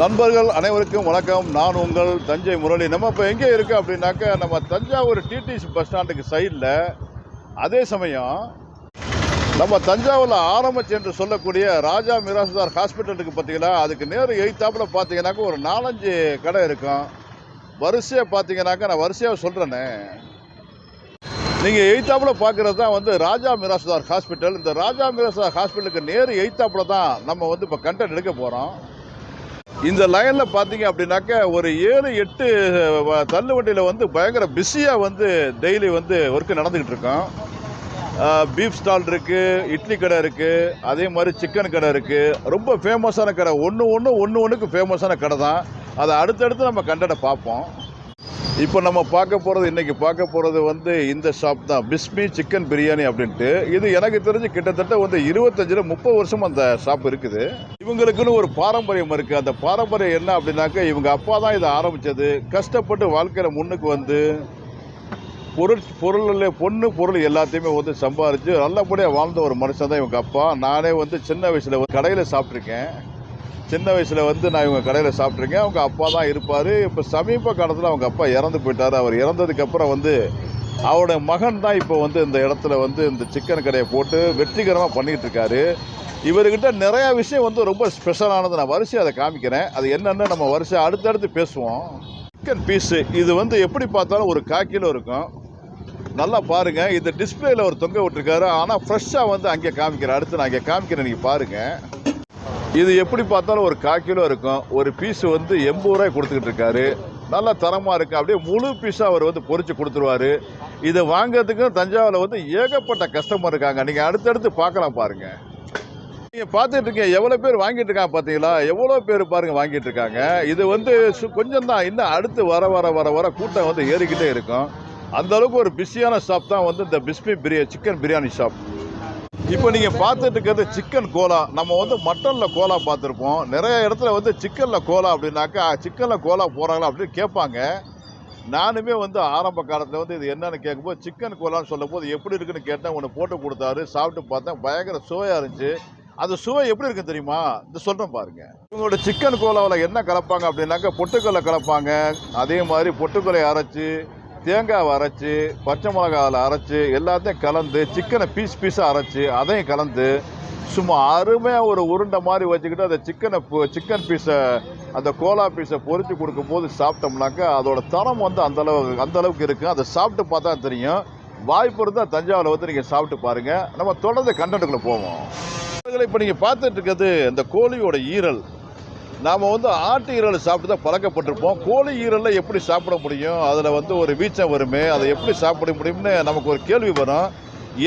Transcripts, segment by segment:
நண்பர்கள் அனைவருக்கும் வணக்கம். நான் உங்கள் தஞ்சை முரளி. நம்ம இப்போ எங்கே இருக்குது அப்படின்னாக்க நம்ம தஞ்சாவூர் டிடிசி பஸ் ஸ்டாண்டுக்கு சைடில் அதே சமயம் நம்ம தஞ்சாவூரில் ஆரம்பிச்சு என்று சொல்லக்கூடிய ராஜா மிராசுதார் ஹாஸ்பிட்டலுக்கு பார்த்தீங்களா அதுக்கு நேரம் எய்த்தாப்பில் பார்த்தீங்கன்னாக்க ஒரு நாலஞ்சு கடை இருக்கும். வரிசையாக பார்த்தீங்கன்னாக்க நான் வரிசையாக சொல்கிறேனே நீங்கள் எய்த்தாப்பில் பார்க்குறது தான் வந்து ராஜா மிராசுதார் ஹாஸ்பிட்டல் இந்த ராஜா மிராசுதார் ஹாஸ்பிட்டலுக்கு நேரு எய்த்தாப்பில் தான் நம்ம வந்து இப்போ கண்டென்ட் எடுக்க போகிறோம் இந்த லைனில் பார்த்தீங்க அப்படின்னாக்க ஒரு ஏழு எட்டு வ- தள்ளு வண்டியில் வந்து பயங்கர பிஸியாக வந்து டெய்லி வந்து ஒர்க்கு நடந்துக்கிட்டு இருக்கோம் பீஃப் ஸ்டால் இருக்குது இட்லி கடை இருக்குது அதே மாதிரி சிக்கன் கடை இருக்குது ரொம்ப ஃபேமஸான கடை. ஒன்று ஒன்று ஒன்று ஒன்றுக்கு ஃபேமஸான கடை தான் அதை அடுத்தடுத்து நம்ம கண்டட பார்ப்போம். இப்போ நம்ம பார்க்க போகிறது இன்றைக்கி பார்க்க போகிறது வந்து இந்த ஷாப் தான். பிஸ்மி சிக்கன் பிரியாணி அப்படின்ட்டு. இது எனக்கு தெரிஞ்சு கிட்டத்தட்ட வந்து இருபத்தஞ்சில் முப்பது வருஷம் அந்த ஷாப் இருக்குது. இவங்களுக்குன்னு ஒரு பாரம்பரியம் இருக்குது அந்த பாரம்பரியம் என்ன அப்படின்னாக்க இவங்க அப்பா தான் இதை ஆரம்பித்தது கஷ்டப்பட்டு வாழ்க்கையில் முன்னுக்கு வந்து பொருள் பொருள் பொண்ணு பொருள் எல்லாத்தையுமே வந்து சம்பாரித்து நல்லபடியாக வாழ்ந்த ஒரு மனுஷன் தான் இவங்க அப்பா. நானே வந்து சின்ன வயசில் கடையில் சாப்பிட்ருக்கேன் சின்ன வயசில் வந்து நான் இவங்க கடையில் சாப்பிட்ருக்கேன் அவங்க அப்பா தான் இருப்பார். இப்போ சமீப காலத்தில் அவங்க அப்பா இறந்து போயிட்டார். அவர் இறந்ததுக்கப்புறம் வந்து அவருடைய மகன் தான் இப்போ வந்து இந்த இடத்துல வந்து இந்த சிக்கன் கடையை போட்டு வெற்றிகரமாக பண்ணிகிட்டு இருக்காரு. இவர்கிட்ட நிறையா விஷயம் வந்து ரொம்ப ஸ்பெஷலானது நான் வரிசையை அதை காமிக்கிறேன். அது என்னென்னு நம்ம வரிசை அடுத்தடுத்து பேசுவோம். சிக்கன் பீஸு இது வந்து எப்படி பார்த்தாலும் ஒரு காக்கிலோ இருக்கும். நல்லா பாருங்கள் இந்த டிஸ்பிளேயில் ஒரு தொங்க விட்டுருக்காரு. ஆனால் ஃப்ரெஷ்ஷாக வந்து அங்கே காமிக்கிறேன் அடுத்து நான் அங்கே காமிக்கிறேன். நீங்கள் பாருங்கள் இது எப்படி பார்த்தாலும் ஒரு கால் கிலோ இருக்கும். ஒரு பீஸ் வந்து எண்பது ரூபாய் கொடுத்துக்கிட்டு இருக்காரு. நல்ல தரமாக இருக்குது அப்படியே முழு பீஸாக அவர் வந்து பொறிச்சு கொடுத்துருவாரு. இதை வாங்குறதுக்கு தஞ்சாவூரில் வந்து ஏகப்பட்ட கஸ்டமர் இருக்காங்க. நீங்கள் அடுத்தடுத்து பார்க்கலாம் பாருங்க. நீங்கள் பார்த்துட்டு இருக்கீங்க. எவ்வளோ பேர் வாங்கிட்டு இருக்காங்க பார்த்தீங்களா எவ்வளோ பேர் பாருங்க வாங்கிட்டு இருக்காங்க. இது வந்து சு- கொஞ்சம் தான். இன்னும் அடுத்து வர வர வர வர கூட்டம் வந்து ஏறிக்கிட்டே இருக்கும். அந்தளவுக்கு ஒரு பிஸியான ஷாப் தான் வந்து இந்த பிஸ்மி பிரியா சிக்கன் பிரியாணி ஷாப் இப்போ நீங்கள் பார்த்துட்டு இருக்கிறது சிக்கன் கோலா. நம்ம வந்து மட்டனில் கோலா பார்த்துருப்போம். நிறைய இடத்துல வந்து சிக்கனில் கோலா அப்படின்னாக்கா சிக்கனில் கோலா போகிறாங்களா அப்படின்னு கேட்பாங்க. நானுமே வந்து ஆரம்ப காலத்தில் வந்து இது என்னன்னு கேட்கும்போது சிக்கன் கோலான்னு சொல்லும்போது எப்படி இருக்குன்னு கேட்டேன். ஒன்று போட்டு கொடுத்தாரு. சாப்பிட்டு பார்த்தேன். பயங்கர சுவையாக இருந்துச்சு. அந்த சுவை எப்படி இருக்கு தெரியுமா? இந்த சொல்கிறேன் பாருங்க. இவங்களோட சிக்கன் கோலாவில் என்ன கலப்பாங்க அப்படின்னாக்கா பொட்டுக்கல்லை கலப்பாங்க. அதே மாதிரி பொட்டுக்கல்லை அரைச்சி தேங்காவை அரைச்சி பச்சை மிளகாவில் அரைச்சி எல்லாத்தையும் கலந்து சிக்கனை பீஸ் பீஸாக அரைச்சி அதையும் கலந்து சும்மா அருமையாக ஒரு உருண்டை மாதிரி வச்சுக்கிட்டு அந்த சிக்கனை சிக்கன் பீஸை அந்த கோலா பீஸை பொரிச்சு கொடுக்கும்போது சாப்பிட்டோம்னாக்கா அதோட தரம் வந்து அந்தளவுக்கு அந்தளவுக்கு அந்த அளவுக்கு இருக்குது அதை சாப்பிட்டு பார்த்தா தெரியும். வாய்ப்பு இருந்தால் தஞ்சாவூரில் வந்து நீங்கள் சாப்பிட்டு பாருங்கள் நம்ம தொடர்ந்து கண்டென்ட்டுக்குள்ளே போவோம். இப்போ நீங்கள் பார்த்துட்டு இருக்கிறது இந்த கோழியோட ஈரல். நாம் வந்து ஆட்டு ஈரல் சாப்பிட்டு தான் பழக்கப்பட்டிருப்போம். கோழி ஈரலில் எப்படி சாப்பிட முடியும்? அதில் வந்து ஒரு வீச்சம் வருமே அதை எப்படி சாப்பிட முடியும்னு நமக்கு ஒரு கேள்வி வரும்.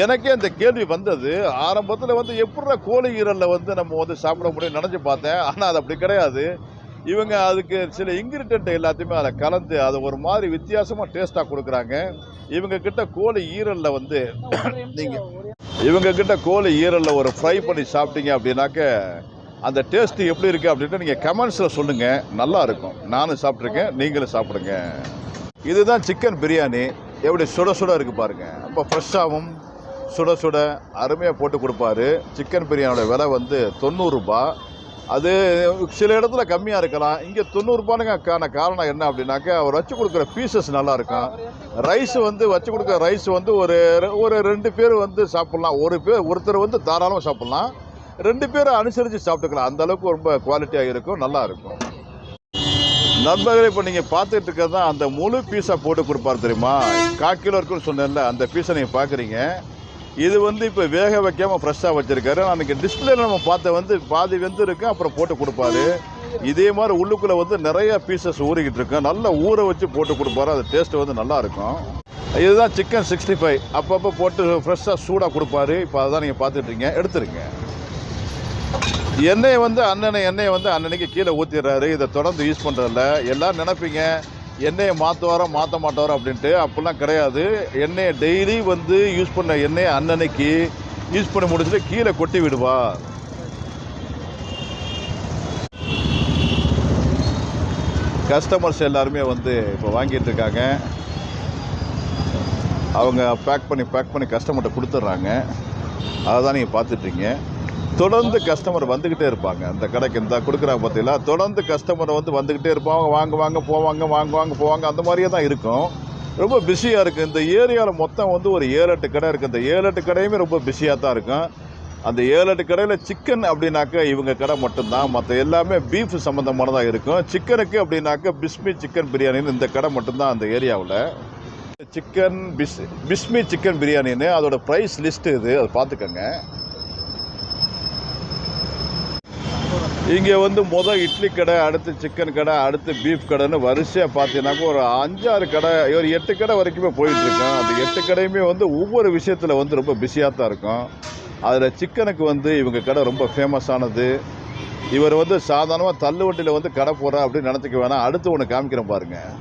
எனக்கே இந்த கேள்வி வந்தது. ஆரம்பத்தில் வந்து எப்படிடா கோழி ஈரலில் வந்து நம்ம வந்து சாப்பிட முடியும்னு நினச்சி பார்த்தேன். ஆனால் அது அப்படி கிடையாது. இவங்க அதுக்கு சில இன்கிரிடியன்ட் எல்லாத்தையுமே அதை கலந்து அதை ஒரு மாதிரி வித்தியாசமாக டேஸ்ட்டாக கொடுக்குறாங்க. இவங்க கிட்ட கோழி ஈரலில் வந்து நீங்கள் இவங்க கிட்ட கோழி ஈரலில் ஒரு ஃப்ரை பண்ணி சாப்பிட்டீங்க அப்படின்னாக்க அந்த டேஸ்ட் எப்படி இருக்குது அப்படின்ட்டு நீங்கள் கமெண்ட்ஸில் சொல்லுங்கள் நல்லா இருக்கும். நானும் சாப்பிட்ருக்கேன் நீங்களும் சாப்பிடுங்க. இதுதான் சிக்கன் பிரியாணி. எப்படி சுட சுட இருக்குது பாருங்கள் அப்போ ஃப்ரெஷ்ஷாகவும் சுட சுட அருமையாக போட்டு கொடுப்பாரு. சிக்கன் பிரியாணியோட விலை வந்து தொண்ணூறுரூபா அது சில இடத்துல கம்மியாக இருக்கலாம். இங்கே தொண்ணூறுபானுக்கான காரணம் என்ன அப்படின்னாக்கா அவர் வச்சு கொடுக்குற பீசஸ் நல்லாயிருக்கும் ரைஸ் வந்து வச்சு கொடுக்குற ரைஸ் வந்து ஒரு ஒரு ரெண்டு பேர் வந்து சாப்பிட்லாம். ஒரு பேர் ஒருத்தர் வந்து தாராளமாக சாப்பிட்லாம். ரெண்டு பேரும் அனுசரித்து சாப்பிட்டுக்கலாம். அந்த அளவுக்கு ரொம்ப குவாலிட்டியாக இருக்கும் நல்லா இருக்கும். நண்பர்களே இப்போ நீங்கள் பார்த்துட்டு இருக்கிறது தான் அந்த முழு பீஸாக போட்டு கொடுப்பாரு தெரியுமா? கால் கிலோ இருக்குன்னு சொன்னேன்ல அந்த பீஸை நீங்கள் பார்க்குறீங்க. இது வந்து இப்போ வேக வைக்காமல் ஃப்ரெஷ்ஷாக வச்சுருக்காரு. அன்றைக்கி டிஸ்பிளேல நம்ம பார்த்த வந்து பாதி வெந்து இருக்கு அப்புறம் போட்டு கொடுப்பாரு. இதே மாதிரி உள்ளுக்குள்ளே வந்து நிறைய பீசஸ் ஊறிக்கிட்டு இருக்கும் நல்லா ஊற வச்சு போட்டு கொடுப்பாரு. அது டேஸ்ட்டு வந்து நல்லாயிருக்கும் இதுதான் சிக்கன் சிக்ஸ்டி ஃபைவ் அப்பப்போ போட்டு ஃப்ரெஷ்ஷாக சூடாக கொடுப்பாரு. இப்போ அதை தான் நீங்கள் பார்த்துட்ருக்கீங்க எடுத்துருங்க. எண்ணெயை வந்து அண்ணனை எண்ணெயை வந்து அன்னன்னைக்கு கீழே ஊற்றிடுறாரு இதை தொடர்ந்து யூஸ் பண்ணுறதில்ல எல்லாம் நினைப்பீங்க எண்ணெயை மாற்றுவாரோ மாற்ற மாட்டாரோ அப்படின்ட்டு. அப்படிலாம் கிடையாது. எண்ணெயை டெய்லி வந்து யூஸ் பண்ண எண்ணெயை அன்னன்னைக்கு யூஸ் பண்ணி முடிச்சுட்டு கீழே கொட்டி விடுவா. கஸ்டமர்ஸ் எல்லாருமே வந்து இப்போ வாங்கிட்டு இருக்காங்க. அவங்க பேக் பண்ணி பேக் பண்ணி கஸ்டமர்கிட்ட கொடுத்துட்றாங்க. அதை தான் நீங்கள் பார்த்துட்ருக்கீங்க தொடர்ந்து கஸ்டமர் வந்துக்கிட்டே இருப்பாங்க. அந்த கடைக்கு இந்த கொடுக்குறாங்க பார்த்தீங்களா? தொடர்ந்து கஸ்டமர் வந்து வந்துக்கிட்டே இருப்பாங்க. வாங்க வாங்க போவாங்க வாங்குவாங்க போவாங்க. அந்த மாதிரியே தான் இருக்கும். ரொம்ப பிஸியாக இருக்குது இந்த ஏரியாவில் மொத்தம் வந்து ஒரு ஏழு எட்டு கடை இருக்குது இந்த ஏழு எட்டு கடையுமே ரொம்ப பிஸியாக தான் இருக்கும். அந்த ஏழு எட்டு கடையில் சிக்கன் அப்படின்னாக்கா இவங்க கடை மட்டும்தான். மற்ற எல்லாமே பீஃப் சம்மந்தமானதாக இருக்கும். சிக்கனுக்கு அப்படின்னாக்கா பிஸ்மி சிக்கன் பிரியாணின்னு இந்த கடை மட்டும்தான் அந்த ஏரியாவில். சிக்கன் பிஸ் பிஸ்மி சிக்கன் பிரியாணின்னு அதோடய ப்ரைஸ் லிஸ்ட்டு இது. அதை பார்த்துக்கோங்க. இங்கே வந்து மொதல் இட்லி கடை அடுத்து சிக்கன் கடை அடுத்து பீஃப் கடைன்னு வரிசையாக பார்த்தீங்கன்னாக்கா ஒரு அஞ்சாறு கடை ஒரு எட்டு கடை வரைக்குமே போயிட்டுருக்கோம் அந்த எட்டு கடையுமே வந்து ஒவ்வொரு விஷயத்தில் வந்து ரொம்ப பிஸியாக தான் இருக்கும். அதில் சிக்கனுக்கு வந்து இவங்க கடை ரொம்ப ஃபேமஸானது இவர் வந்து சாதாரணமாக தள்ளுவண்டியில் வந்து கடை போடுறா அப்படின்னு நினச்சிக்க வேணாம். அடுத்து ஒன்று காமிக்கிறேன் பாருங்கள்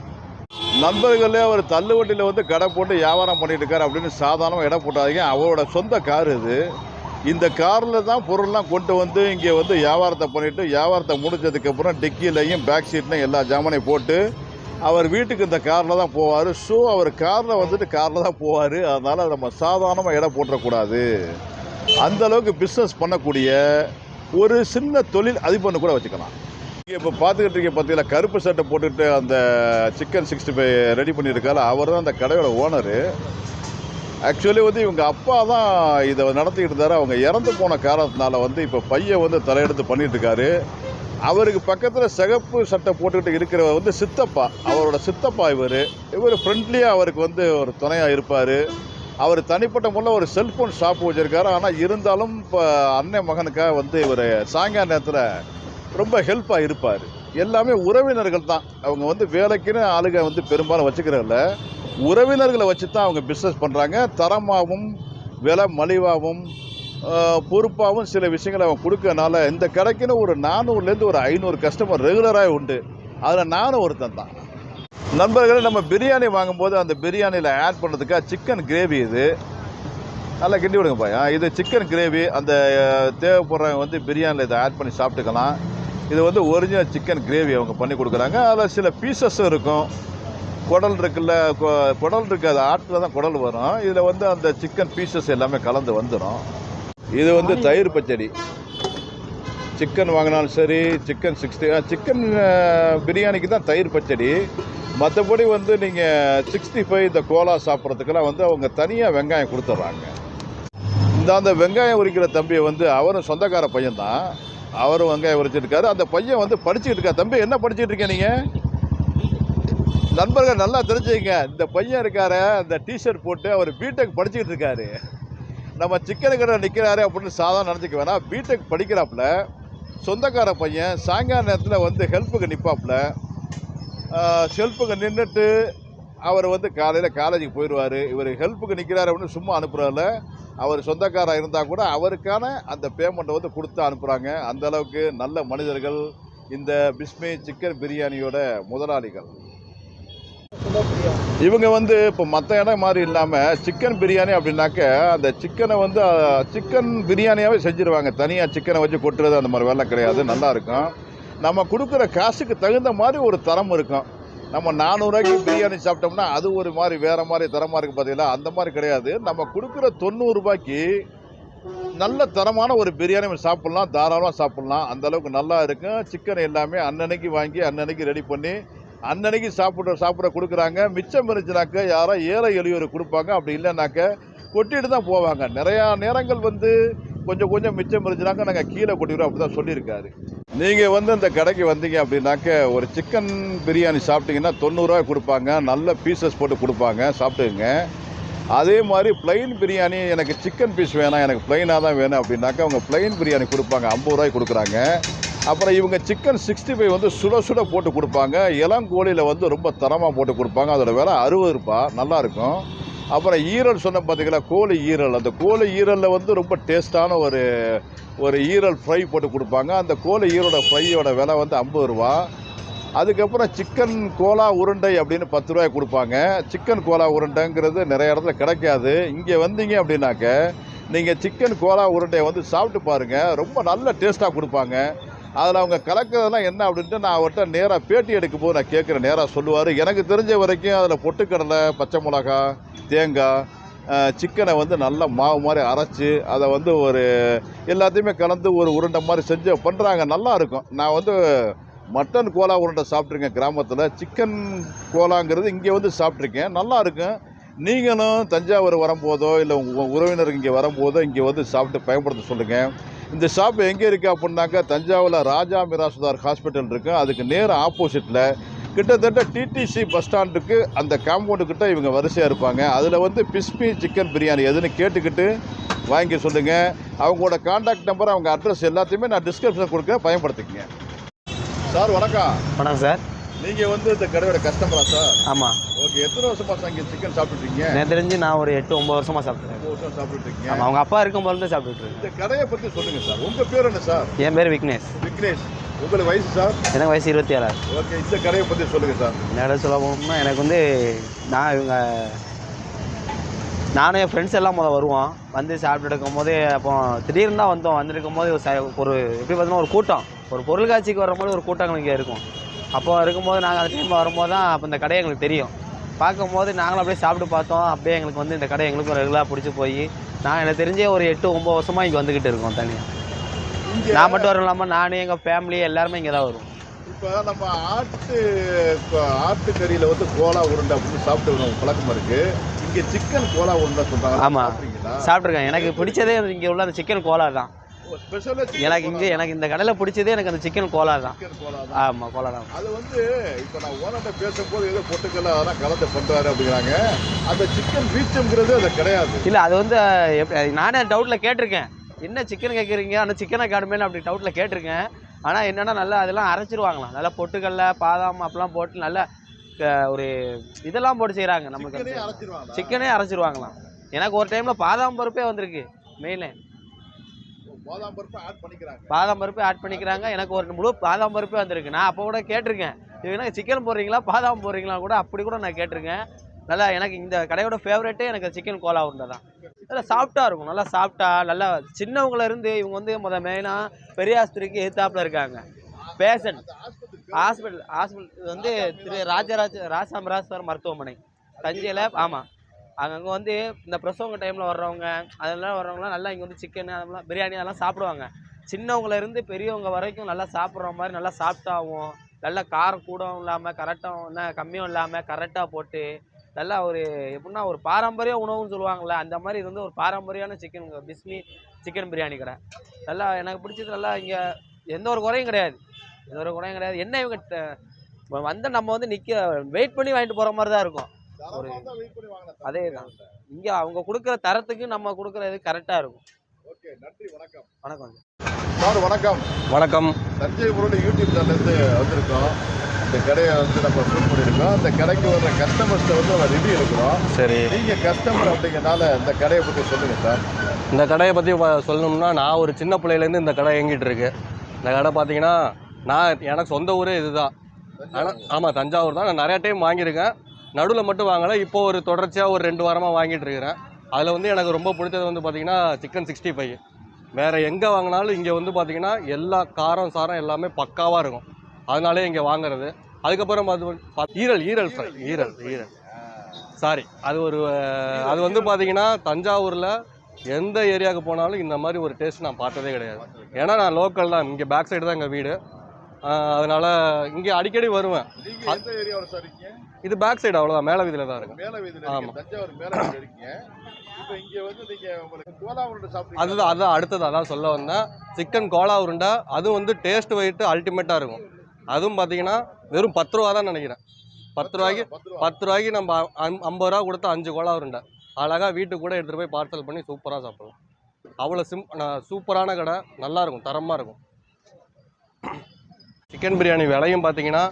நண்பர்களே அவர் தள்ளுவண்டியில் வந்து கடை போட்டு வியாபாரம் பண்ணிட்டு இருக்காரு அப்படின்னு சாதாரணமாக இடம் போட்டாதீங்க. அவரோட சொந்த கார் இது. இந்த காரில் தான் பொருள்லாம் கொண்டு வந்து இங்கே வந்து வியாபாரத்தை பண்ணிவிட்டு வியாபாரத்தை முடிஞ்சதுக்கப்புறம் டிக்கிலையும் பேக் சீட்லையும் எல்லா ஜாமானையும் போட்டு அவர் வீட்டுக்கு இந்த காரில் தான் போவார். ஸோ அவர் காரில் வந்துட்டு காரில் தான் போவார். அதனால் நம்ம சாதாரணமாக இடம் போட்டுறக்கூடாது அந்தளவுக்கு பிஸ்னஸ் பண்ணக்கூடிய ஒரு சின்ன தொழில் அதிபர்னு கூட வச்சுக்கலாம். இங்கே இப்போ பார்த்துக்கிட்டு இருக்க பார்த்தீங்களா கருப்பு சட்டை போட்டுட்டு அந்த சிக்கன் சிக்ஸ்டி ஃபைவ் ரெடி பண்ணியிருக்காரு. அவர் தான் அந்த கடையோட ஓனரு ஆக்சுவலி வந்து இவங்க அப்பா தான் இதை நடத்திக்கிட்டு இருந்தார். அவங்க இறந்து போன காரணத்தினால வந்து இப்போ பையன் வந்து தலையெடுத்து பண்ணிட்டு இருக்காரு அவருக்கு பக்கத்தில் சிகப்பு சட்டை போட்டுக்கிட்டு இருக்கிறவர் வந்து சித்தப்பா. அவரோட சித்தப்பா இவர். இவர் ஃப்ரெண்ட்லியாக அவருக்கு வந்து ஒரு துணையாக இருப்பார். அவர் தனிப்பட்ட முறையில் ஒரு செல்ஃபோன் ஷாப் வச்சுருக்காரு. ஆனால் இருந்தாலும் இப்போ அண்ணன் மகனுக்காக வந்து இவர் சாயங்கால நேரத்தில் ரொம்ப ஹெல்ப்பாக இருப்பார். எல்லாமே உறவினர்கள் தான். அவங்க வந்து வேலைக்குன்னு ஆளுக வந்து பெரும்பாலும் வச்சுக்கிறதில்ல. உறவினர்களை வச்சு தான் அவங்க பிஸ்னஸ் பண்ணுறாங்க தரமாகவும் விலை மலிவாகவும் பொறுப்பாகவும் சில விஷயங்களை அவன் கொடுக்கறனால இந்த கடைக்குன்னு ஒரு நானூறுலேருந்து ஒரு ஐநூறு கஸ்டமர் ரெகுலராக உண்டு. அதில் நானும் ஒருத்தன் தான். நண்பர்களே நம்ம பிரியாணி வாங்கும்போது அந்த பிரியாணியில் ஆட் பண்ணுறதுக்காக சிக்கன் கிரேவி இது. நல்லா கிண்டி விடுங்க பாயா. இது சிக்கன் கிரேவி அந்த தேவைப்படுறவங்க வந்து பிரியாணியில் இதை ஆட் பண்ணி சாப்பிட்டுக்கலாம். இது வந்து ஒரிஜினல் சிக்கன் கிரேவி அவங்க பண்ணி கொடுக்குறாங்க. அதில் சில பீசஸும் இருக்கும். குடல் இருக்குல்ல குடல் இருக்கு அது ஆட்டில் தான் குடல் வரும். இதில் வந்து அந்த சிக்கன் பீசஸ் எல்லாமே கலந்து வந்துடும் இது வந்து தயிர் பச்சடி. சிக்கன் வாங்கினாலும் சரி சிக்கன் சிக்ஸ்டி சிக்கன் பிரியாணிக்கு தான் தயிர் பச்சடி. மற்றபடி வந்து நீங்கள் சிக்ஸ்டி ஃபைவ் இந்த கோலா சாப்பிட்றதுக்கெல்லாம் வந்து அவங்க தனியாக வெங்காயம் கொடுத்துட்றாங்க இந்த அந்த வெங்காயம் உரிக்கிற தம்பியை வந்து அவரும் சொந்தக்கார பையன் தான் அவரும் வெங்காயம் உரிச்சிருக்காரு அந்த பையன் வந்து படிச்சுக்கிட்டு இருக்கா. தம்பி என்ன படிச்சுட்டு இருக்கீங்க நீங்கள் நண்பர்கள் நல்லா தெரிஞ்சுங்க இந்த பையன் இருக்காரு அந்த டிஷர்ட் போட்டு அவர் பிடெக் படிச்சுக்கிட்டு இருக்காரு. நம்ம சிக்கன் கடை நிற்கிறாரு அப்படின்னு சாதாரண நினச்சிக்க வேணாம். பிடெக் படிக்கிறாப்புல சொந்தக்கார பையன் சாயங்கால நேரத்தில் வந்து ஹெல்ப்புக்கு நிற்பாப்புல ஹெல்ப்புக்கு நின்றுட்டு அவர் வந்து காலையில் காலேஜுக்கு போயிடுவார். இவர் ஹெல்ப்புக்கு நிற்கிறாரு அப்படின்னு சும்மா அனுப்புறதில்ல அவர் சொந்தக்காராக இருந்தால் கூட அவருக்கான அந்த பேமெண்ட்டை வந்து கொடுத்து அனுப்புகிறாங்க அந்தளவுக்கு நல்ல மனிதர்கள் இந்த பிஸ்மி சிக்கன் பிரியாணியோட முதலாளிகள். இவங்க வந்து இப்போ மற்ற இடம் மாதிரி இல்லாமல் சிக்கன் பிரியாணி அப்படின்னாக்க அந்த சிக்கனை வந்து சிக்கன் பிரியாணியாகவே செஞ்சுருவாங்க. தனியாக சிக்கனை வச்சு கொட்டுறது அந்த மாதிரி வேலை கிடையாது. நல்லாயிருக்கும் நம்ம கொடுக்குற காசுக்கு தகுந்த மாதிரி ஒரு தரம் இருக்கும். நம்ம நானூறுரூவாய்க்கு பிரியாணி சாப்பிட்டோம்னா அது ஒரு மாதிரி வேறு மாதிரி தரமாக இருக்குது பார்த்தீங்களா அந்த மாதிரி கிடையாது. நம்ம கொடுக்குற தொண்ணூறுரூபாய்க்கு நல்ல தரமான ஒரு பிரியாணி சாப்பிட்லாம். தாராளமாக சாப்பிட்லாம். அந்த அளவுக்கு நல்லா இருக்கும். சிக்கன் எல்லாமே அன்னன்னைக்கு வாங்கி அன்னன்னைக்கு ரெடி பண்ணி அன்னன்னைக்கு சாப்பிட்ற சாப்பிட கொடுக்குறாங்க. மிச்சம் இருந்துச்சுனாக்க யாரோ ஏழை எளியோர் கொடுப்பாங்க. அப்படி இல்லைனாக்க கொட்டிட்டு தான் போவாங்க. நிறையா நேரங்கள் வந்து கொஞ்சம் கொஞ்சம் மிச்சம் இருந்துச்சுனாக்க நாங்கள் கீழே கொட்டிடுவோம் அப்படி தான் சொல்லியிருக்காரு. நீங்கள் வந்து இந்த கடைக்கு வந்தீங்க அப்படின்னாக்க ஒரு சிக்கன் பிரியாணி சாப்பிட்டீங்கன்னா தொண்ணூறுரூவா கொடுப்பாங்க. நல்ல பீசஸ் போட்டு கொடுப்பாங்க. சாப்பிட்டுங்க அதே மாதிரி பிளைன் பிரியாணி எனக்கு சிக்கன் பீஸ் வேணாம் எனக்கு பிளைனாக தான் வேணும் அப்படின்னாக்கா அவங்க பிளைன் பிரியாணி கொடுப்பாங்க. ஐம்பது ரூபாய்க்கு கொடுக்குறாங்க. அப்புறம் இவங்க சிக்கன் சிக்ஸ்டி ஃபைவ் வந்து சுட சுட போட்டு கொடுப்பாங்க. இளங்கோழியில் வந்து ரொம்ப தரமாக போட்டு கொடுப்பாங்க. அதோட விலை அறுபது ரூபா நல்லாயிருக்கும் அப்புறம் ஈரல் சொன்ன பார்த்தீங்களா கோழி ஈரல். அந்த கோழி ஈரலில் வந்து ரொம்ப டேஸ்டான ஒரு ஒரு ஈரல் ஃப்ரை போட்டு கொடுப்பாங்க. அந்த கோழி ஈரோட ஃப்ரையோட விலை வந்து ஐம்பது ரூபா. அதுக்கப்புறம் சிக்கன் கோலா உருண்டை அப்படின்னு பத்து ரூபாய் கொடுப்பாங்க. சிக்கன் கோலா உருண்டைங்கிறது நிறைய இடத்துல கிடைக்காது. இங்கே வந்தீங்க அப்படின்னாக்க நீங்கள் சிக்கன் கோலா உருண்டையை வந்து சாப்பிட்டு பாருங்கள் ரொம்ப நல்ல டேஸ்ட்டாக கொடுப்பாங்க. அதில் அவங்க கலக்கிறதெல்லாம் என்ன அப்படின்ட்டு நான் அவர்கிட்ட நேராக பேட்டி எடுக்கும் போது நான் கேட்குறேன். நேராக சொல்லுவார். எனக்கு தெரிஞ்ச வரைக்கும் அதில் பொட்டுக்கடலை பச்சை மிளகா தேங்காய் சிக்கனை வந்து நல்லா மாவு மாதிரி அரைச்சி அதை வந்து ஒரு எல்லாத்தையுமே கலந்து ஒரு உருண்டை மாதிரி செஞ்சு பண்ணுறாங்க நல்லா இருக்கும். நான் வந்து மட்டன் கோலா உருண்டை சாப்பிட்ருக்கேன் கிராமத்தில். சிக்கன் கோலாங்கிறது இங்கே வந்து சாப்பிட்ருக்கேன் நல்லா இருக்கும். நீங்களும் தஞ்சாவூர் வரும்போதோ இல்லை உங்கள் உறவினர் இங்கே வரும்போதோ இங்கே வந்து சாப்பிட்டு பயன்படுத்த சொல்லுங்கள் இந்த ஷாப் எங்கே இருக்குது அப்படின்னாக்கா தஞ்சாவூரில் ராஜா மிராசுதார் ஹாஸ்பிட்டல் இருக்குது அதுக்கு நேர் ஆப்போசிட்டில் கிட்டத்தட்ட டிடிசி பஸ் ஸ்டாண்டுக்கு அந்த காம்பவுண்டுக்கிட்ட இவங்க வரிசையாக இருப்பாங்க. அதில் வந்து பிஸ்மி சிக்கன் பிரியாணி எதுன்னு கேட்டுக்கிட்டு வாங்கி சொல்லுங்கள் அவங்களோட காண்டாக்ட் நம்பர் அவங்க அட்ரஸ் எல்லாத்தையுமே நான் டிஸ்கிரிப்ஷன் கொடுக்க பயன்படுத்திக்கங்க. சார் வணக்கம். வணக்கம் சார். நீங்கள் வந்து இந்த கடையோட கஸ்டமரா சார்? ஆமாம் ஓகே எத்தனை வருஷமா சார் இங்கே சிக்கன் சாப்பிட்டுருக்கீங்க எனக்கு தெரிஞ்சு நான் ஒரு எட்டு ஒம்பது வருஷமாக சாப்பிட்றேன் ரொம்ப வருஷம் சாப்பிட்டுருக்கீங்க ஆமாம் அவங்க அப்பா இருக்கும் போது சாப்பிட்டுட்டு இருக்கேன். இந்த கடையை பற்றி சொல்லுங்கள் சார். உங்கள் பேர் என்ன சார்? என் பேர் விக்னேஷ். விக்னேஷ். உங்களுக்கு வயசு சார்? எனக்கு வயசு இருபத்தி ஏழாவது ஓகே இந்த கடையை பற்றி சொல்லுங்கள் சார். என்னோட சொல்ல எனக்கு வந்து நான் இவங்க நானும் என் ஃப்ரெண்ட்ஸ் எல்லாம் முதல் வருவோம். வந்து சாப்பிட்டு இருக்கும் போதே அப்போ திடீர்னு தான் வந்தோம். வந்திருக்கும் போது ஒரு ச- ஒரு எப்படி பார்த்தீங்கன்னா ஒரு கூட்டம். ஒரு பொருள் காட்சிக்கு வரும்போது ஒரு கூட்டம் இங்கே இருக்கும். அப்போ இருக்கும்போது நாங்கள் அந்த டைம் வரும்போது தான் அப்போ இந்த கடை எங்களுக்கு தெரியும். பார்க்கும்போது நாங்களும் அப்படியே சாப்பிட்டு பார்த்தோம். அப்படியே எங்களுக்கு வந்து இந்த கடை எங்களுக்கும் ரெகுலராக பிடிச்சி போய் நான் எனக்கு தெரிஞ்சே ஒரு எட்டு ஒம்பது வருஷமாக இங்கே வந்துக்கிட்டு இருக்கோம் தனியாக நான் மட்டும் வரும் இல்லாமல் நான் எங்கள் ஃபேமிலி எல்லாருமே இங்கே தான் வரும் இப்போ நம்ம ஆட்டு ஆட்டு கறியில் வந்து கோலா உருண்டை அப்படின்னு சாப்பிட்டு பழக்கம் இருக்கு. இங்கே சிக்கன் கோலா உருண்டை சொல்கிறாங்க ஆமா. சாப்பிட்ருக்கேன் எனக்கு பிடிச்சதே இங்கே உள்ள அந்த சிக்கன் கோலா தான். எனக்கு இங்கே எனக்கு இந்த கடையில் பிடிச்சதே எனக்கு அந்த சிக்கன் கோலா தான். சிக்கன் கோலா தான். ஆமாம் கோலா தான். அது வந்து இப்போ நான் ஓனர்கிட்ட பேசும்போது ஏதோ பொட்டுக்கல்ல அதெல்லாம் கலந்து பண்ணுறாரு அப்படிங்கிறாங்க. அந்த சிக்கன் பீச்சம்ங்கிறது அது கிடையாது. இல்லை அது வந்து எப்படி நானே டவுட்டில் கேட்டிருக்கேன். என்ன சிக்கன் கேட்குறீங்க அந்த சிக்கனை காடுமேனு அப்படி டவுட்டில் கேட்டிருக்கேன். ஆனால் என்னென்னா நல்லா அதெல்லாம் அரைச்சிருவாங்களாம். நல்லா பொட்டுக்கல்ல பாதாம் அப்பெல்லாம் போட்டு நல்லா ஒரு இதெல்லாம் போட்டு செய்கிறாங்க நமக்கு. சிக்கனே அரைச்சிருவாங்களாம். எனக்கு ஒரு டைமில் பாதாம் பருப்பே வந்திருக்கு மெயினே பாதாம் பருப்பு ஆட் பண்ணிக்கிறாங்க. பாதாம் பருப்பு ஆட் பண்ணிக்கிறாங்க. எனக்கு ஒரு முழு பாதாம் பருப்பே வந்திருக்கு. நான் அப்போ கூட கேட்டிருக்கேன். இவங்க சிக்கன் போடுறீங்களா பாதாம் போடுறீங்களா கூட அப்படி கூட நான் கேட்டிருக்கேன். நல்லா எனக்கு இந்த கடையோட ஃபேவரட்டே எனக்கு சிக்கன் கோலா உருண்டை தான். நல்லா சாஃப்டாக இருக்கும். நல்லா சாஃப்டா நல்லா சின்னவங்கள இருந்து இவங்க வந்து முத மெயினாக பெரிய ஆஸ்பத்திரிக்கு எதிர்த்தாப்புல இருக்காங்க. பேஷண்ட் ஹாஸ்பிட்டல் ஹாஸ்பிட்டல் வந்து திரு ராஜராஜ ராசாமராஜர் மருத்துவமனை. தஞ்சையில் ஆமாம் அங்கங்கே வந்து இந்த பிரசவங்க டைமில் வர்றவங்க அதெல்லாம் வர்றவங்களாம் நல்லா இங்கே வந்து சிக்கன் அதெல்லாம் பிரியாணி அதெல்லாம் சாப்பிடுவாங்க. சின்னவங்கலேருந்து பெரியவங்க வரைக்கும் நல்லா சாப்பிட்ற மாதிரி நல்லா சாப்பிட்டாவும் நல்லா காரம் கூடவும் இல்லாமல் கரெக்டாகவும் என்ன கம்மியும் இல்லாமல் கரெக்டாக போட்டு நல்லா ஒரு எப்படின்னா ஒரு பாரம்பரிய உணவுன்னு சொல்லுவாங்கள்ல அந்த மாதிரி இது வந்து ஒரு பாரம்பரியான சிக்கன் பிஸ்மி சிக்கன் பிரியாணி கடை. நல்லா எனக்கு பிடிச்சது நல்லா இங்கே எந்த ஒரு குறையும் கிடையாது. எந்த ஒரு குறையும் கிடையாது. என்ன இவங்க வந்து நம்ம வந்து நிற்க வெயிட் பண்ணி வாங்கிட்டு போகிற மாதிரி தான் இருக்கும். ஒரு-. அதே தான். இங்கே அவங்க கொடுக்குற தரத்துக்கு நம்ம கொடுக்குற இது கரெக்டாக இருக்கும். ஓகே நன்றி வணக்கம். வணக்கம் சார். வணக்கம். வணக்கம். தஞ்சை முரளி யூடியூப் சேனல்லேருந்து வந்திருக்கோம். இந்த கடையை வந்து நம்ம ஷூட் பண்ணியிருக்கோம். இந்த கடைக்கு வர்ற கஸ்டமர்ஸ்ட்டை வந்து நம்ம ரிவ்யூ எடுக்கிறோம். சரி. நீங்கள் கஸ்டமர் அப்படிங்கிறனால இந்த கடையை பற்றி சொல்லுங்கள் சார். இந்த கடையை பற்றி சொல்லணும்னா நான் ஒரு சின்ன பிள்ளையிலேருந்து இந்த கடை இயங்கிட்டு இருக்கு. இந்த கடை பார்த்தீங்கன்னா நான் எனக்கு சொந்த ஊரே இதுதான். ஆனால் ஆமாம் தஞ்சாவூர் தான். நான் நிறைய டைம் வாங்கியிருக்கேன். நடுவில் மட்டும் வாங்கலை. இப்போ ஒரு தொடர்ச்சியாக ஒரு ரெண்டு வாரமாக வாங்கிட்டு இருக்கிறேன். அதில் வந்து எனக்கு ரொம்ப பிடிச்சது வந்து பார்த்திங்கன்னா சிக்கன் சிக்ஸ்டி ஃபைவ். வேறு எங்கே வாங்கினாலும் இங்கே வந்து பார்த்திங்கன்னா எல்லா காரம் சாரம் எல்லாமே பக்காவாக இருக்கும். அதனாலே இங்கே வாங்குறது. அதுக்கப்புறம் அது ஈரல் ஈரல் ஃப்ரை ஈரல் ஈரல். சாரி அது ஒரு அது வந்து பார்த்திங்கன்னா தஞ்சாவூரில் எந்த ஏரியாவுக்கு போனாலும் இந்த மாதிரி ஒரு டேஸ்ட் நான் பார்த்ததே கிடையாது. ஏன்னா நான் லோக்கல் தான். இங்கே பேக் சைடு தான் எங்கள் வீடு. அதனால இங்கே அடிக்கடி வருவேன். இது பேக் சைடு அவ்வளோதான் மேலே வீதியில் தான் இருக்கும். மேலே வீதியில் ஆமா. இருக்கீங்க தஞ்சாவூர் மேலே வீதியில் இருக்கீங்க. இப்போ இங்கே வந்து நீங்கள் உங்களுக்கு கோலா உருண்டை சாப்பிட்டீங்க அதுதான் அதான் அடுத்தது அதான் சொல்ல வந்தேன். சிக்கன் கோலா உருண்டை அதுவும் வந்து டேஸ்ட் வைட்டு அல்டிமேட்டாக இருக்கும். அதுவும் பார்த்தீங்கன்னா வெறும் பத்து ரூபா தான் நினைக்கிறேன். பத்து ரூபாய்க்கு பத்து ரூபா. பத்து ரூபாய்க்கு நம்ம ஐம்பது ரூபா கொடுத்து அஞ்சு கோலா உருண்டை. அழகாக வீட்டுக்கு கூட எடுத்துகிட்டு போய் பார்சல் பண்ணி சூப்பராக சாப்பிடலாம். அவ்வளோ சிம் நான் சூப்பரான கடை நல்லா இருக்கும் தரமாக இருக்கும். சிக்கன் பிரியாணி விலையும் பார்த்தீங்கன்னா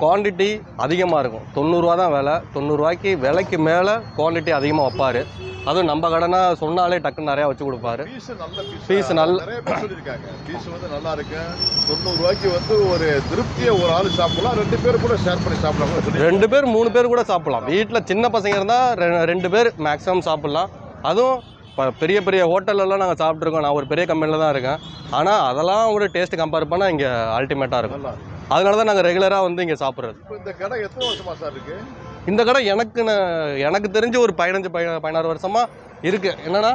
குவாண்டிட்டி அதிகமாக இருக்கும். தொண்ணூறுரூவா தான் விலை. தொண்ணூறுரூவாய்க்கு விலைக்கு மேலே குவாண்டிட்டி அதிகமாக வைப்பார். அதுவும் நம்ம கடைனா சொன்னாலே டக்குன்னு நிறையா வச்சு கொடுப்பாரு. பீஸ் நல்ல பீஸ் வந்து நல்லா இருக்கு. தொண்ணூறு ரூபாய்க்கு வந்து ஒரு திருப்தியை ஒரு ஆள் சாப்பிடலாம். ரெண்டு பேர் கூட ஷேர் பண்ணி சாப்பிடலாம் ரெண்டு பேர் மூணு பேர் கூட சாப்பிடலாம். வீட்டில் சின்ன பசங்க இருந்தால் ரெண்டு பேர் மேக்ஸிமம் சாப்பிட்லாம். அதுவும் இப்போ பெரிய பெரிய ஹோட்டல்லலாம் நாங்கள் சாப்பிட்ருக்கோம் நான் ஒரு பெரிய கம்பெனியில் தான் இருக்கேன். ஆனால் அதெல்லாம் கூட டேஸ்ட் கம்பேர் பண்ணால் இங்கே அல்டிமேட்டாக இருக்கும். அதனால தான் நாங்கள் ரெகுலராக வந்து இங்கே சாப்பிட்றது. இந்த கடை எத்தனை வருஷமா சார் இருக்கு? இந்த கடை எனக்கு எனக்கு தெரிஞ்சு ஒரு பதினஞ்சு பதினாறு வருஷமா இருக்கு. என்னன்னா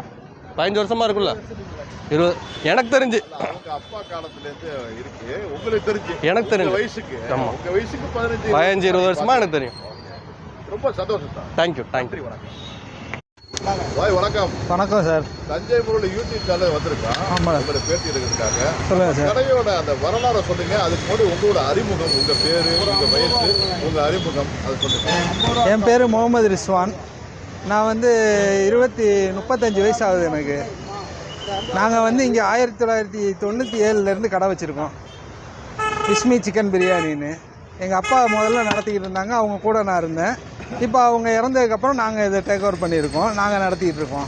பதினஞ்சு வருஷமா இருக்குல்ல இருபது எனக்கு தெரிஞ்சு. அப்பா காலத்துல இருந்து இருக்கு. உங்களுக்கு தெரிஞ்சு. எனக்கு தெரிஞ்சு. வயசுக்கு. ஆமா. உங்க வயசுக்கு பதினஞ்சு பதினஞ்சு இருபது வருஷமா எனக்கு தெரியும். ரொம்ப சந்தோஷம் தேங்க்யூ தேங்க்யூ வணக்கம். பாய் வணக்கம். வணக்கம் sir. Thanjai Murali YouTube channel வந்திருக்கான் ஆமாம். உங்களை பேட்டி எடுக்கிறதுக்காக சொல்லுங்கள் சார். கடையோட அந்த வரலாறை சொல்லுங்க. அதுக்கு முன்னாடி உங்களோட அறிமுகம் உங்க பேரு உங்க வயசு உங்க அறிமுகம் அது சொல்லுங்க. என் பேர் முகமது ரிஸ்வான். நான் வந்து இருபத்தி முப்பத்தஞ்சு வயசு ஆகுது எனக்கு. நாங்கள் வந்து இங்கே ஆயிரத்தி தொள்ளாயிரத்தி தொண்ணூற்றி ஏழுலேருந்து கடை வச்சுருக்கோம். இஸ்மி சிக்கன் பிரியாணின்னு எங்கள் அப்பா முதல்ல நடத்திக்கிட்டு இருந்தாங்க. அவங்க கூட நான் இருந்தேன். இப்போ அவங்க இறந்ததுக்கப்புறம் நாங்கள் இதை டேக் ஓவர் பண்ணியிருக்கோம். நாங்கள் நடத்திக்கிட்டு இருக்கோம்.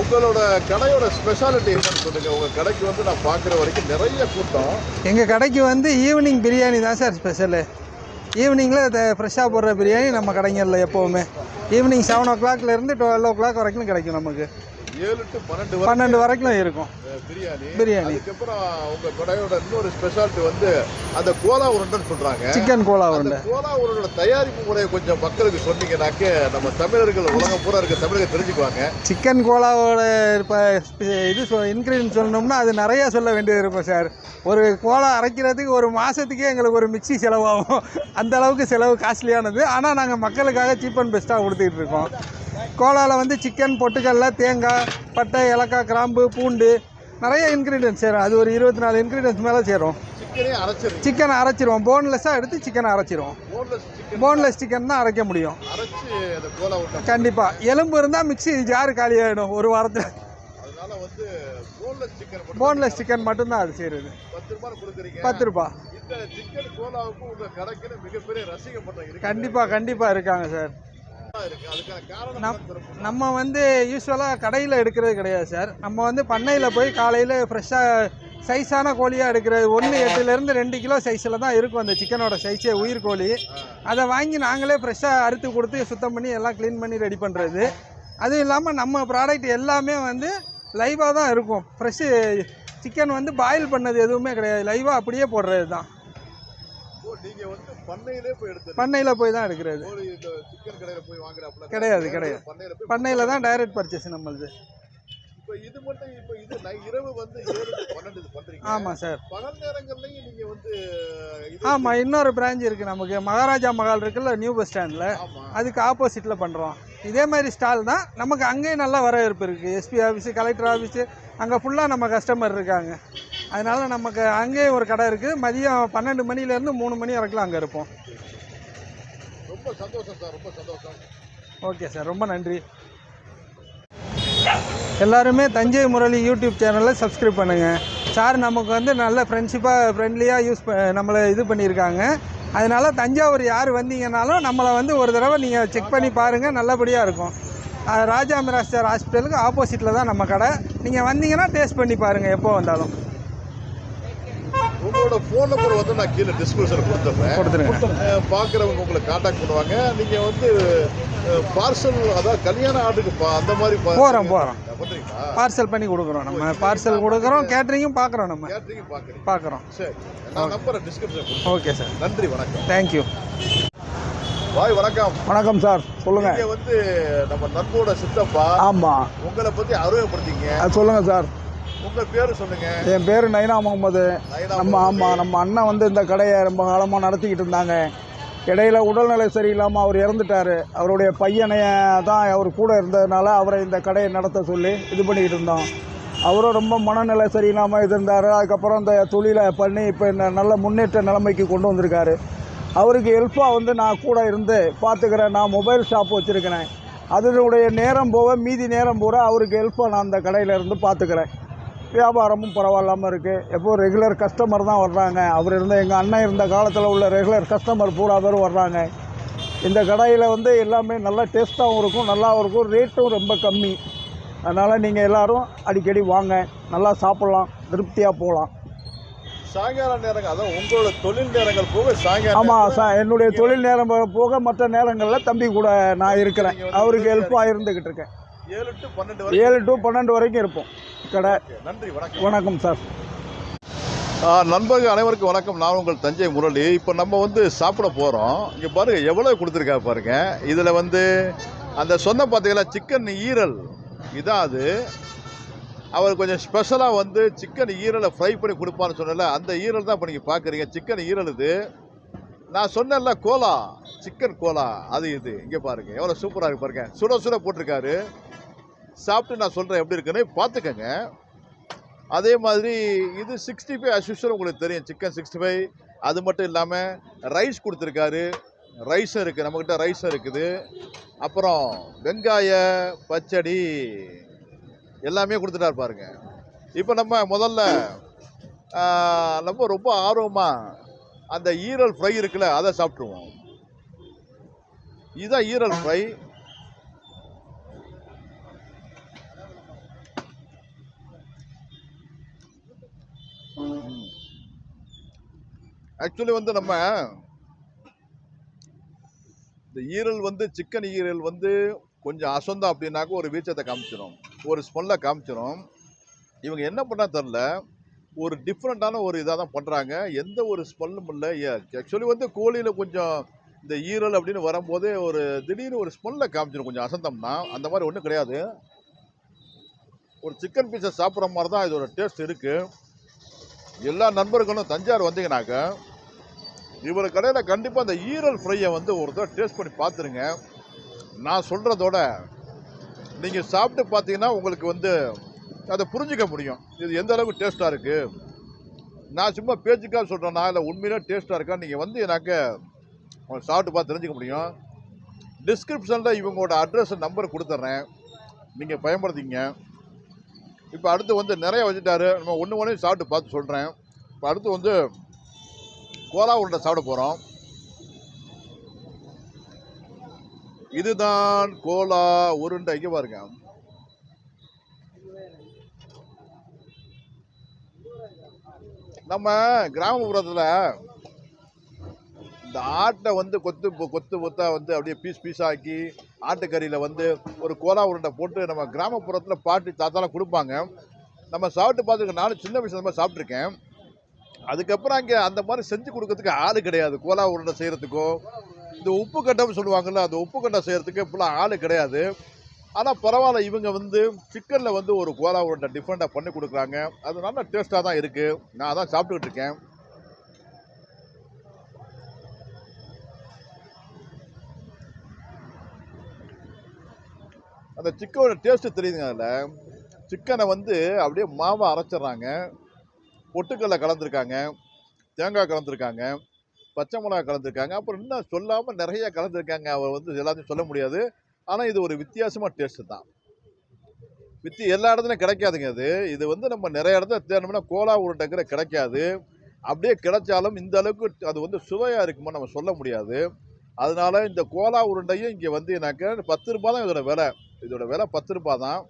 உங்களோட கடையோட ஸ்பெஷாலிட்டி என்னன்னு சொல்லுங்க. உங்க கடைக்கு வந்து நான் பார்க்குற வரைக்கும் நிறைய கூட்டம். எங்கள் கடைக்கு வந்து ஈவினிங் பிரியாணி தான் சார் ஸ்பெஷலு ஈவினிங்கில் ஃப்ரெஷ்ஷாக போடுற பிரியாணி நம்ம கடைங்களில் எப்போவுமே. ஈவினிங் செவன் ஓ கிளாக்லேருந்து டுவெல் ஓ கிளாக் வரைக்கும் கிடைக்கும் நமக்கு. ஏழு டு பன்னெண்டு பன்னெண்டு வரைக்கும் இருக்கும். பிரியாணி. பிரியாணி. அதுக்கப்புறம் உங்க கடையோட இன்னொரு ஸ்பெஷாலிட்டி வந்து அந்த கோலா உருண்டைன்னு சொல்றாங்க. சிக்கன் கோலா உருண்டை. கோலா உருண்டோட தயாரிப்பு முறையை கொஞ்சம் மக்களுக்கு சொன்னீங்கன்னாக்க நம்ம தமிழர்கள் உலகம் பூரா இருக்க தமிழர்கள் தெரிஞ்சுக்குவாங்க. சிக்கன் கோலாவோட இப்போ இது இன்க்ரீடியன்ட் சொல்லணும்னா அது நிறையா சொல்ல வேண்டியது இருக்கும் சார் ஒரு கோலா அரைக்கிறதுக்கு ஒரு மாதத்துக்கே எங்களுக்கு ஒரு மிக்ஸி செலவாகும். அந்த அளவுக்கு செலவு காஸ்ட்லியானது ஆனால் நாங்கள் மக்களுக்காக சீப் அண்ட் பெஸ்ட்டாக கொடுத்துக்கிட்டு இருக்கோம். கோலாவில் வந்து சிக்கன் பொட்டுக்கடல தேங்காய் பட்டை ஏலக்காய் கிராம்பு பூண்டு நிறைய இன்க்ரீடியன்ஸ் சேரும். அது ஒரு இருபத்தி நாலு இன்க்ரீடியன்ஸ் மேலே சேரும். சிக்கனே அரைச்சிருவோம். போன்லெஸ்ஸாக எடுத்து சிக்கனை அரைச்சிருவோம். போன்லெஸ் சிக்கன் தான் அரைக்க முடியும். கண்டிப்பாக எலும்பு இருந்தால் மிக்ஸி ஜார் காலி ஆகிடும் ஒரு வாரத்தில். போன்லெஸ் சிக்கன் மட்டும்தான் அது செய்கிறது பத்து ரூபா. கண்டிப்பாக கண்டிப்பாக இருக்காங்க சார். நம்ம வந்து யூஸ்வலாக கடையில் எடுக்கிறது கிடையாது சார் நம்ம வந்து பண்ணையில் போய் காலையில் ஃப்ரெஷ்ஷாக சைஸான கோழியாக எடுக்கிறது ஒன்று எட்டுலேருந்து ரெண்டு கிலோ சைஸில் தான் இருக்கும் அந்த சிக்கனோட சைஸே உயிர் கோழி. அதை வாங்கி நாங்களே ஃப்ரெஷ்ஷாக அறுத்து கொடுத்து சுத்தம் பண்ணி எல்லாம் க்ளீன் பண்ணி ரெடி பண்ணுறது அதுவும் இல்லாமல் நம்ம ப்ராடக்ட் எல்லாமே வந்து லைவாக தான் இருக்கும். ஃப்ரெஷ்ஷு சிக்கன் வந்து பாயில் பண்ணது எதுவுமே கிடையாது. லைவாக அப்படியே போடுறது தான் நீங்க வந்து பண்ணையிலே போய் எடுத்து பண்ணையில் போய் தான் எடுக்கிறது. ஒரு இந்த சிக்கன் கடையில போய் வாங்குறாப்புல. கிடையாது, கிடையாது. பண்ணையில போய் பண்ணையில் தான் டைரக்ட் பர்ச்சேஸ் நம்மளுது. இப்போ இது மட்டும் இப்போ இது இரவு வந்து ஏழு பன்னெண்டு பண்றீங்க. சார். பகல் நேரங்கள்லயும் நீங்க வந்து ஆமாம் இன்னொரு பிரான்ச் இருக்குது நமக்கு. மகாராஜா மகால் இருக்குல்ல நியூ பஸ் ஸ்டாண்டில் ஆமா. அதுக்கு ஆப்போசிட்டில் பண்ணுறோம் இதே மாதிரி ஸ்டால் தான். நமக்கு அங்கேயும் நல்ல வரவேற்பு இருக்குது எஸ்பி ஆஃபீஸு கலெக்டர் ஆஃபீஸு அங்கே ஃபுல்லாக நம்ம கஸ்டமர் இருக்காங்க. அதனால நமக்கு அங்கேயும் ஒரு கடை இருக்குது மதியம் பன்னெண்டு மணிலேருந்து மூணு மணி வரைக்கும் அங்கே இருப்போம். ரொம்ப சந்தோஷம் சார் ரொம்ப சந்தோஷம். ஓகே சார் ரொம்ப நன்றி. எல்லாருமே தஞ்சை முரளி யூடியூப் சேனலை சப்ஸ்கிரைப் பண்ணுங்கள் சார் நமக்கு வந்து நல்ல ஃப்ரெண்ட்ஷிப்பாக ஃப்ரெண்ட்லியாக யூஸ் நம்மளை இது பண்ணியிருக்காங்க. அதனால தஞ்சாவூர் யார் வந்தீங்கனாலும் நம்மளை வந்து ஒரு தடவை நீங்கள் செக் பண்ணி பாருங்கள் நல்லபடியாக இருக்கும். ராஜா மிராஸ்டர் ஹாஸ்பிட்டலுக்கு ஆப்போசிட்டில் தான் நம்ம கடை. நீங்கள் வந்தீங்கன்னா டேஸ்ட் பண்ணி பாருங்கள் எப்போ வந்தாலும். உங்களோட ஃபோன் நம்பர் வந்து நான் கீழே டிஸ்கிரிப்ஷனில் கொடுத்துட்றேன். பார்க்குறவங்க உங்களை காண்டாக்ட் பண்ணுவாங்க. நீங்கள் வந்து பார்சல் அதாவது கல்யாண ஆர்டருக்கு அந்த மாதிரி போகிறோம் போகிறோம் பார்சல் பண்ணி கொடுக்குறோம் நம்ம. பார்சல் கொடுக்குறோம் கேட்ரிங்கும் பார்க்குறோம் நம்ம. கேட்டரிங் பார்க்குறீங்க. பார்க்குறோம். சரி. நான் நம்பரை டிஸ்கிரிப்ஷன் ஓகே சார் நன்றி வணக்கம். தேங்க்யூ பாய் வணக்கம். வணக்கம் சார் சொல்லுங்க. வந்து நம்ம நண்போட சித்தப்பா. ஆமாம் உங்களை பத்தி அறிமுகப்படுத்திங்க. சொல்லுங்க சார் உங்க பேரு சொல்லுங்க. என் பேர் நைனா முகமது. நம்ம ஆமாம் நம்ம அண்ணன் வந்து இந்த கடையை ரொம்ப காலமாக நடத்திக்கிட்டு இருந்தாங்க. இடையில உடல்நிலை சரியில்லாமல் அவர் இறந்துட்டார். அவருடைய பையனை தான் அவர் கூட இருந்ததுனால அவரை இந்த கடையை நடத்த சொல்லி இது பண்ணிக்கிட்டு இருந்தோம். அவரும் ரொம்ப மனநிலை சரியில்லாமல் இது இருந்தார். அதுக்கப்புறம் இந்த தொழிலை பண்ணி இப்போ நல்ல முன்னேற்ற நிலைமைக்கு கொண்டு வந்திருக்காரு. அவருக்கு ஹெல்ப்பாக வந்து நான் கூட இருந்து பார்த்துக்கிறேன் நான் மொபைல் ஷாப் வச்சுருக்கிறேன். அதனுடைய நேரம் போக மீதி நேரம் பூரா அவருக்கு ஹெல்ப்பாக நான் அந்த கடையில் இருந்து பார்த்துக்கிறேன் வியாபாரமும் பரவாயில்லாமல் இருக்குது எப்போ ரெகுலர் கஸ்டமர் தான் வர்றாங்க. அவர் இருந்த எங்கள் அண்ணன் இருந்த காலத்தில் உள்ள ரெகுலர் கஸ்டமர் பூரா பேர் வர்றாங்க. இந்த கடையில் வந்து எல்லாமே நல்லா டேஸ்ட்டாகவும் இருக்கும் நல்லாவும் இருக்கும். ரேட்டும் ரொம்ப கம்மி. அதனால் நீங்கள் எல்லாரும் அடிக்கடி வாங்க. நல்லா சாப்பிட்லாம். திருப்தியாக போகலாம் சாயங்கால நேரங்கள் அதான் உங்களோட தொழில் நேரங்கள் போக சாயங்காலம் ஆமாம் சா என்னுடைய தொழில் நேரம் போக மற்ற நேரங்களில் தம்பி கூட நான் இருக்கிறேன். அவருக்கு ஹெல்ப்பாக இருந்துக்கிட்டு இருக்கேன். ஏழு டு பன்னெண்டு வரை ஏழு டு பன்னெண்டு வரைக்கும் இருப்போம். கடை. நன்றி வணக்கம். வணக்கம் சார். நண்பர்கள் அனைவருக்கும் வணக்கம். நான் உங்கள் தஞ்சை முரளி. இப்போ நம்ம வந்து சாப்பிட போகிறோம் இங்கே பாருங்க எவ்வளோ கொடுத்துருக்கா பாருங்க. இதில் வந்து அந்த சொன்ன பார்த்தீங்களா சிக்கன் ஈரல். இதான் அது. அவர் கொஞ்சம் ஸ்பெஷலாக வந்து சிக்கன் ஈரலை ஃப்ரை பண்ணி கொடுப்பான்னு சொன்னல அந்த ஈரல் தான் இப்போ நீங்கள் பார்க்குறீங்க சிக்கன் ஈரல் இது. நான் சொன்னேன்ல கோலா. Chicken Cola. அது இது. இங்கே பாருங்க எவ்வளோ சூப்பராக இருக்கு பாருங்க. சுட சுட போட்டிருக்காரு. சாப்பிட்டு நான் சொல்கிறேன் எப்படி இருக்குன்னு. பார்த்துக்கங்க. அதே மாதிரி இது சிக்ஸ்டி ஃபைவ் அஸ்யூஷுவல் உங்களுக்கு தெரியும். சிக்கன் சிக்ஸ்டி ஃபைவ் அது மட்டும் இல்லாமல் ரைஸ் கொடுத்துருக்காரு. ரைஸும் இருக்குது நம்மக்கிட்ட ரைஸும் இருக்குது. அப்புறம் வெங்காய பச்சடி எல்லாமே கொடுத்துட்டாரு பாருங்க. இப்போ நம்ம முதல்ல நம்ம ரொம்ப ஆர்வமாக அந்த ஈரல் ஃப்ரை இருக்குல்ல அதை சாப்பிட்ருவோம் இதுதான் ஈரல் ஃப்ரை ஆக்சுவலி வந்து நம்ம இந்த ஈரல் வந்து சிக்கன் ஈரல் வந்து கொஞ்சம் அசந்தம் அப்படின்னாக்க ஒரு வீச்சத்தை காமிச்சிடும் ஒரு ஸ்மெல்லை காமிச்சிடும் இவங்க என்ன பண்ணால் தெரில ஒரு டிஃப்ரெண்ட்டான ஒரு இதாக தான் பண்ணுறாங்க எந்த ஒரு ஸ்மெல்லும் இல்லை. ஆக்சுவலி வந்து கோழியில் கொஞ்சம் இந்த ஈரல் அப்படின்னு வரும்போது ஒரு திடீர்னு ஒரு ஸ்மெல்லை காமிச்சிடும் கொஞ்சம் அசந்தம்னா அந்த மாதிரி ஒன்றும் கிடையாது. ஒரு சிக்கன் பீஸை சாப்பிட்ற மாதிரி தான் இதோட டேஸ்ட் இருக்குது எல்லா நண்பர்களும் தஞ்சாவூர் வந்தீங்கன்னாக்க இவர் கடையில் கண்டிப்பாக அந்த ஈரல் ஃப்ரையை வந்து ஒரு தடவை டேஸ்ட் பண்ணி பார்த்துருங்க. நான் சொல்கிறதோட நீங்கள் சாப்பிட்டு பார்த்தீங்கன்னா உங்களுக்கு வந்து அதை புரிஞ்சுக்க முடியும். இது எந்த அளவுக்கு டேஸ்ட்டாக இருக்குது நான் சும்மா பேச்சுக்காக சொல்கிறேன்னா இல்லை உண்மையிலே டேஸ்ட்டாக இருக்கா? நீங்கள் வந்து எனக்கு சாப்பிட்டு பார்த்து தெரிஞ்சுக்க முடியும். டிஸ்கிரிப்ஷனில் இவங்களோட அட்ரஸ் நம்பர் கொடுத்துட்றேன் நீங்கள் பயன்படுத்திங்க. இப்போ அடுத்து வந்து நிறைய வச்சுட்டாரு. நம்ம ஒன்று ஒன்றையும் சாப்பிட்டு பார்த்து சொல்கிறேன் இப்போ அடுத்து வந்து கோலா உருண்டை சாப்பிட போகிறோம் இதுதான் கோலா உருண்டை. இங்கே பாருங்க. நம்ம கிராமப்புறத்தில் இந்த ஆட்டை வந்து கொத்து கொத்து கொத்தா வந்து அப்படியே பீஸ் பீஸ் ஆக்கி ஆட்டுக்கறியில் வந்து ஒரு கோலா உருண்டை போட்டு நம்ம கிராமப்புறத்தில் பாட்டி தாத்தாலாம் கொடுப்பாங்க. நம்ம சாப்பிட்டு பார்த்துருக்கோம் நானும் சின்ன வயசுல நம்ம சாப்பிட்ருக்கேன் அதுக்கப்புறம் அங்கே அந்த மாதிரி செஞ்சு கொடுக்கறதுக்கு ஆள் கிடையாது. கோலா உருண்டை செய்கிறதுக்கோ இந்த உப்பு கட்டம்னு சொல்லுவாங்கள்ல அந்த உப்பு கட்டம் செய்கிறதுக்கு இப்போலாம் ஆள் கிடையாது. ஆனால் பரவாயில்ல இவங்க வந்து சிக்கனில் வந்து ஒரு கோலா உருண்டை டிஃப்ரெண்ட்டாக பண்ணி கொடுக்குறாங்க. அது நல்ல டேஸ்ட்டாக தான் இருக்குது நான் அதான் சாப்பிட்டுக்கிட்டு இருக்கேன். அந்த சிக்கனோட டேஸ்ட்டு தெரியுதுங்க அதில். சிக்கனை வந்து அப்படியே மாவை அரைச்சிட்றாங்க. பொட்டுக்கல்ல கலந்துருக்காங்க தேங்காய் கலந்துருக்காங்க பச்சை மிளகா கலந்துருக்காங்க. அப்புறம் இன்னும் சொல்லாமல் நிறைய கலந்துருக்காங்க அவர் வந்து எல்லாத்தையும் சொல்ல முடியாது. ஆனால் இது ஒரு வித்தியாசமாக டேஸ்ட்டு தான். வித்தி எல்லா இடத்துலையும் கிடைக்காதுங்க அது இது வந்து நம்ம நிறைய இடத்துல தேடணும்னா கோலா உருண்டைங்கிற கிடைக்காது. அப்படியே கிடைச்சாலும் இந்த அளவுக்கு அது வந்து சுவையாக இருக்குமோ நம்ம சொல்ல முடியாது. அதனால இந்த கோலா உருண்டையும் இங்கே வந்து எனக்கு பத்து ரூபா தான் இதோட விலை. இதோட விலை பத்து ரூபா தான்.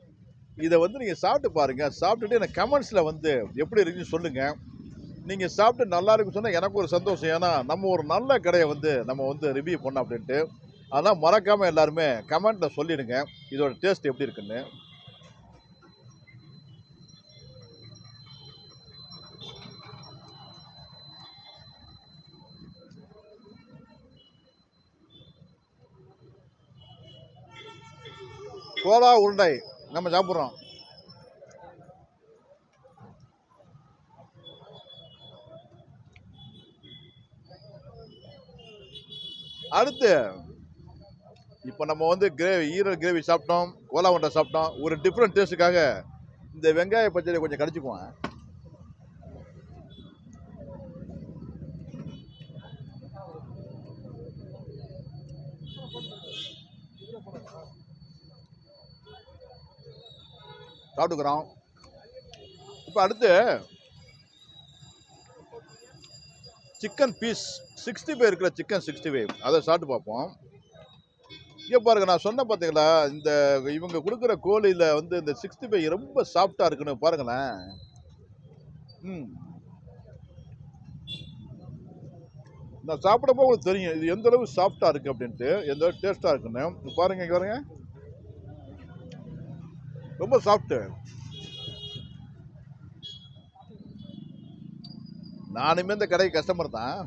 இதை வந்து நீங்கள் சாப்பிட்டு பாருங்கள் சாப்பிட்டுட்டு எனக்கு கமெண்ட்ஸில் வந்து எப்படி இருக்குன்னு சொல்லுங்கள் நீங்கள் சாப்பிட்டு நல்லா இருக்குன்னு சொன்னால் எனக்கு ஒரு சந்தோஷம். ஏன்னா நம்ம ஒரு நல்ல கடையை வந்து நம்ம வந்து ரிவ்யூ பண்ணோம் அப்படின்ட்டு. அதெல்லாம் மறக்காமல் எல்லாருமே கமெண்ட்டில் சொல்லிடுங்க. இதோட டேஸ்ட் எப்படி இருக்குன்னு. கோலா உருண்டை. நம்ம சாப்பிட்றோம். அடுத்து இப்போ நம்ம வந்து கிரேவி ஈரல் கிரேவி சாப்பிட்டோம் கோலா உண்டை சாப்பிட்டோம். ஒரு டிஃப்ரெண்ட் டேஸ்ட்டுக்காக இந்த வெங்காய பச்சடியை கொஞ்சம் கடிச்சுக்குவோம். சாப்பிட்டுக்கிறோம் இப்போ அடுத்து சிக்கன் பீஸ் சிக்ஸ்டி ஃபைவ் இருக்கிற சிக்கன் சிக்ஸ்டி ஃபைவ் அதை சாப்பிட்டு பார்ப்போம். இங்கே பாருங்க நான் சொன்ன பார்த்தீங்களா இந்த இவங்க கொடுக்குற கோழியில் வந்து இந்த சிக்ஸ்டி ஃபைவ் ரொம்ப சாஃப்டாக இருக்குன்னு பாருங்களேன். ம். நான் சாப்பிடப்போ உங்களுக்கு தெரியும் இது எந்த அளவு சாஃப்டாக இருக்குது அப்படின்ட்டு எந்த அளவு டேஸ்ட்டாக இருக்குன்னு. பாருங்க இங்கே பாருங்கள் ரொம்ப சாஃப்ட்டு நானுமே இந்த கடைக்கு கஸ்டமர் தான்.